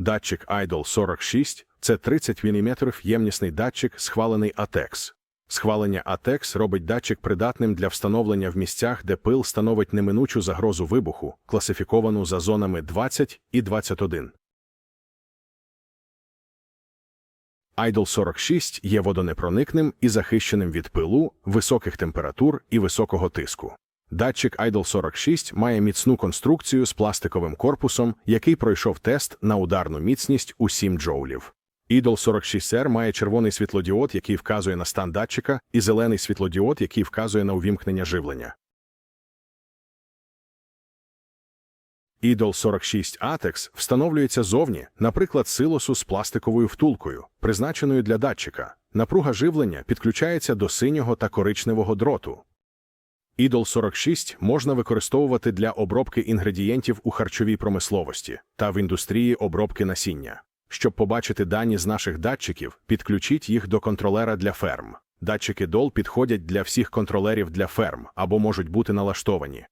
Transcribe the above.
Датчик Idol 46 це 30 мм ємнісний датчик, схвалений ATEX. Схвалення ATEX робить датчик придатним для встановлення в місцях, де пил становить неминучу загрозу вибуху, класифіковану за зонами 20 і 21. Idol 46 є водонепроникним і захищеним від пилу, високих температур і високого тиску. Датчик Idol 46 має міцну конструкцію з пластиковим корпусом, який пройшов тест на ударну міцність у 7 джоулів. Idol 46R має червоний світлодіод, який вказує на стан датчика, і зелений світлодіод, який вказує на увімкнення живлення. Idol 46 ATEX встановлюється зовні, наприклад, силосу з пластиковою втулкою, призначеною для датчика. Напруга живлення підключається до синього та коричневого дроту. Idol 46 можна використовувати для обробки інгредієнтів у харчовій промисловості та в індустрії обробки насіння. Щоб побачити дані з наших датчиків, підключіть їх до контролера для ферм. Датчики DOL підходять для всіх контролерів для ферм або можуть бути налаштовані.